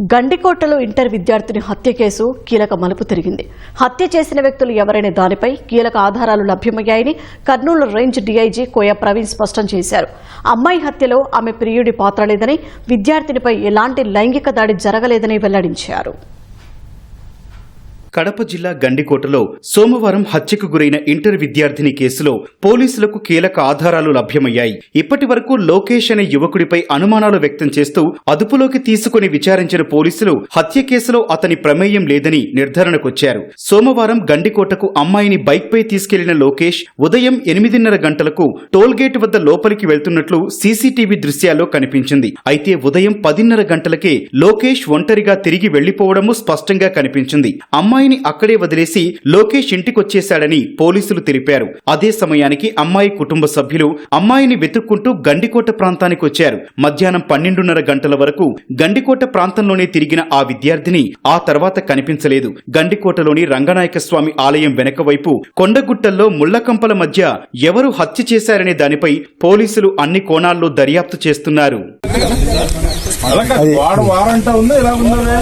గండికోటలో inter విద్యార్థిని హత్య case కీలక మలుపు తిరిగింది. హత్య చేసిన వ్యక్తులు ఎవరైనా దానిపై కీలక ఆధారాలు లభ్యమయ్యాయని కర్నూలు రేంజ్ డీఐజీ కోయ ప్రవీణ్ స్పష్టం చేశారు. అమ్మాయి హత్యలో ఆమె ప్రియుడి పాత్ర లేదని విద్యార్థినిపై ఎలాంటి లైంగిక దాడి జరగలేదని వెల్లడించారు. కడప జిల్లా గండికోటలో సోమవారం హత్యకు గురైన ఇంటర్ విద్యార్థిని కేసులో పోలీసులకు కీలక ఆధారాలు లభ్యమయ్యాయి. ఇప్పటి వరకు లోకేష్ అనే యువకుడిపై అనుమానాలు వ్యక్తం చేస్తూ అదుపులోకి తీసుకుని విచారించిన పోలీసులు హత్య కేసులో అతని ప్రమేయం లేదని నిర్ధారణకొచ్చారు. సోమవారం గండికోటకు అమ్మాయిని బైక్పై తీసుకెళ్ళిన లోకేష్ ఉదయం ఎనిమిదిన్నర గంటలకు టోల్గేట్ వద్ద లోపలికి వెళ్తున్నట్లు సీసీటీవీ దృశ్యాల్లో కనిపించింది. అయితే ఉదయం పదిన్నర గంటలకే లోకేష్ ఒంటరిగా తిరిగి వెళ్ళిపోవడము స్పష్టంగా కనిపించింది. అమ్మాయి అమ్మాయిని అక్కడే వదిలేసి లోకేష్ ఇంటికొచ్చేశాడని పోలీసులు తెలిపారు. అదే సమయానికి అమ్మాయి కుటుంబ సభ్యులు అమ్మాయిని వెతుక్కుంటూ గండికోట ప్రాంతానికి వచ్చారు మధ్యాహ్నం పన్నెండున్నర గంటల వరకు గండికోట ప్రాంతంలోనే తిరిగిన ఆ విద్యార్థిని ఆ తర్వాత కనిపించలేదు. గండికోటలోని రంగనాయక స్వామి ఆలయం వెనక వైపు కొండగుట్టల్లో ముళ్ళకంపల మధ్య ఎవరు హత్య చేశారనే దానిపై పోలీసులు అన్ని కోణాల్లో దర్యాప్తు చేస్తున్నారు. వాడు వారంట ఉందా? ఇలా ఉన్నదే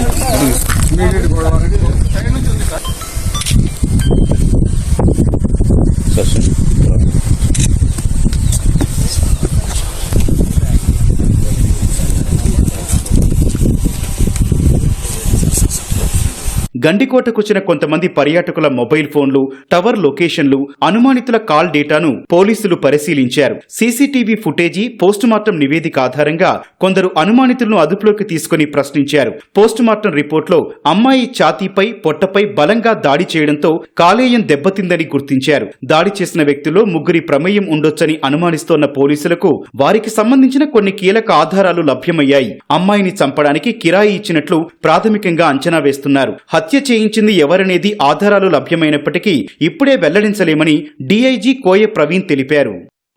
గండికోటకొచ్చిన కొంతమంది పర్యాటకుల మొబైల్ ఫోన్లు టవర్ లొకేషన్లు అనుమానితుల కాల్ డేటాను పోలీసులు పరిశీలించారు. సీసీటీవీ ఫుటేజీ పోస్టుమార్టం నివేదిక ఆధారంగా కొందరు అనుమానితులను అదుపులోకి తీసుకుని ప్రశ్నించారు. పోస్టుమార్టం రిపోర్ట్లో అమ్మాయి ఛాతీపై పొట్టపై బలంగా దాడి చేయడంతో కాలేయం దెబ్బతిందని గుర్తించారు. దాడి చేసిన వ్యక్తుల్లో ముగ్గురి ప్రమేయం ఉండొచ్చని అనుమానిస్తోన్న పోలీసులకు వారికి సంబంధించిన కొన్ని కీలక ఆధారాలు లభ్యమయ్యాయి. అమ్మాయిని చంపడానికి కిరాయి ఇచ్చినట్లు ప్రాథమికంగా అంచనా వేస్తున్నారు. హత్య హత్య చేయించింది ఎవరనేది ఆధారాలు లభ్యమైనప్పటికీ ఇప్పుడే వెల్లడించలేమని డీఐజీ కోయ ప్రవీణ్ తెలిపారు.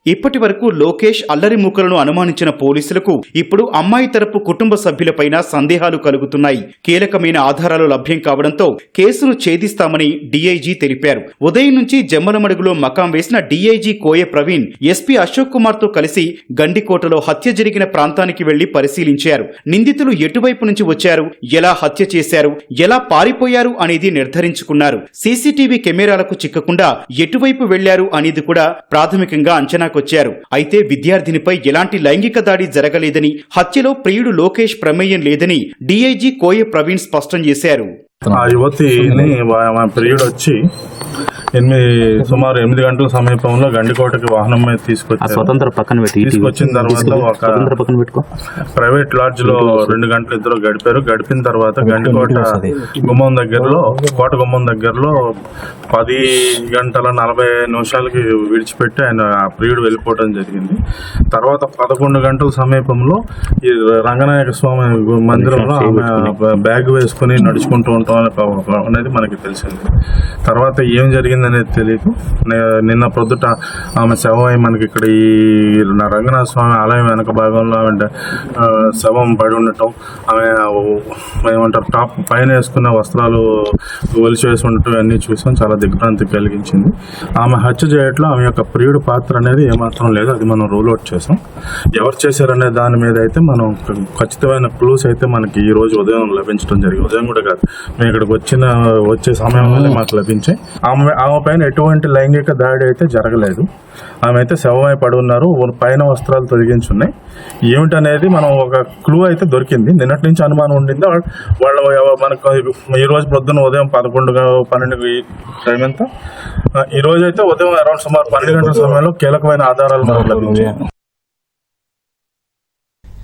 ఇప్పటి వరకు లోకేష్ అల్లరి మూకలను అనుమానించిన పోలీసులకు ఇప్పుడు అమ్మాయి తరపు కుటుంబ సభ్యులపైన సందేహాలు కలుగుతున్నాయి. కీలకమైన ఆధారాలు లభ్యం కావడంతో కేసును ఛేదిస్తామని డీఐజీ తెలిపారు. ఉదయం నుంచి జమ్మలమడుగులో మకాం వేసిన డీఐజీ కోయ ప్రవీణ్ ఎస్పీ అశోక్ కుమార్తో కలిసి గండికోటలో హత్య జరిగిన ప్రాంతానికి వెళ్ళి పరిశీలించారు. నిందితులు ఎటువైపు నుంచి వచ్చారు? ఎలా హత్య చేశారు? ఎలా పారిపోయారు అనేది నిర్ధారించుకున్నారు. సీసీటీవీ కెమెరాలకు చిక్కకుండా ఎటువైపు వెళ్ళారు అనేది కూడా ప్రాథమికంగా అంచనా వచ్చారు. అయితే విద్యార్థినిపై ఎలాంటి లైంగిక దాడి జరగలేదని హత్యలో ప్రియుడు లోకేష్ ప్రమేయం లేదని డీఐజీ కోయ ప్రవీణ్ స్పష్టం చేశారు. ఆ యువతిని ప్రియుడు వచ్చి ఎనిమిది సుమారు ఎనిమిది గంటల సమీపంలో గండికోటకి వాహనం మీద ఆ తీసుకొచ్చారు స్వతంత్ర పక్కన పెట్టి తీసుకొచ్చిన తర్వాత ఒక- స్వతంత్ర పక్కన పెట్టుకో. ప్రైవేట్ లాడ్జ్లో రెండు గంటలు ఇద్దరు గడిపారు. గడిపిన తర్వాత గండికోట గుమ్మం దగ్గరలో కోట గుమ్మం దగ్గరలో పది గంటల నలభై నిమిషాలకి విడిచిపెట్టి ఆయన ఆ ప్రియుడు వెళ్ళిపోవడం జరిగింది. తర్వాత పదకొండు గంటల సమీపంలో ఈ రంగనాయక స్వామి మందిరంలో ఆమె బ్యాగ్ వేసుకుని నడుచుకుంటూ ఉంటాం అనే- అనేది మనకి తెలిసింది. తర్వాత ఏం జరిగింది అనేది తెలియదు నిన్న ప్రొద్దుట ఆమె శవం అయి మనకి ఇక్కడ ఈ నా రంగనాథ స్వామి ఆలయం వెనక భాగంలో ఆమె శవం పడి ఉండటం ఆమె ఏమంటారు టాప్ పైన వేసుకున్న వస్త్రాలు ఒలిచి వేసి ఉండటం అన్నీ చూసాం. చాలా దిగ్భ్రాంతి కలిగించింది. ఆమె హత్య చేయట్లో ఆమె యొక్క ప్రియుడు పాత్ర అనేది ఏమాత్రం లేదు. అది మనం రూల్ అవుట్ చేసాం. ఎవరు చేశారనే దాని మీద అయితే మనం ఖచ్చితమైన క్లూస్ అయితే మనకి ఈ రోజు ఉదయం లభించడం జరిగింది. ఉదయం కూడా కాదు. మేము ఇక్కడికి వచ్చిన వచ్చే సమయంలోనే మాకు లభించాయి. ఆమె ఆమె పైన ఎటువంటి లైంగిక దాడి అయితే జరగలేదు. ఆమె అయితే శవమై పడి ఉన్నారు. పైన వస్త్రాలు తొలగించున్నాయి. ఏమిటనేది మనం ఒక క్లూ అయితే దొరికింది. నిన్నటి నుంచి అనుమానం ఉండింది? వాళ్ళు మనకు ఈ రోజు పొద్దున్న ఉదయం పదకొండు పన్నెండు టైం ఎంత? ఈరోజు అయితే ఉదయం అరౌండ్ సుమారు పన్నెండు గంటల సమయంలో కీలకమైన ఆధారాలు మనకు లభించాయి.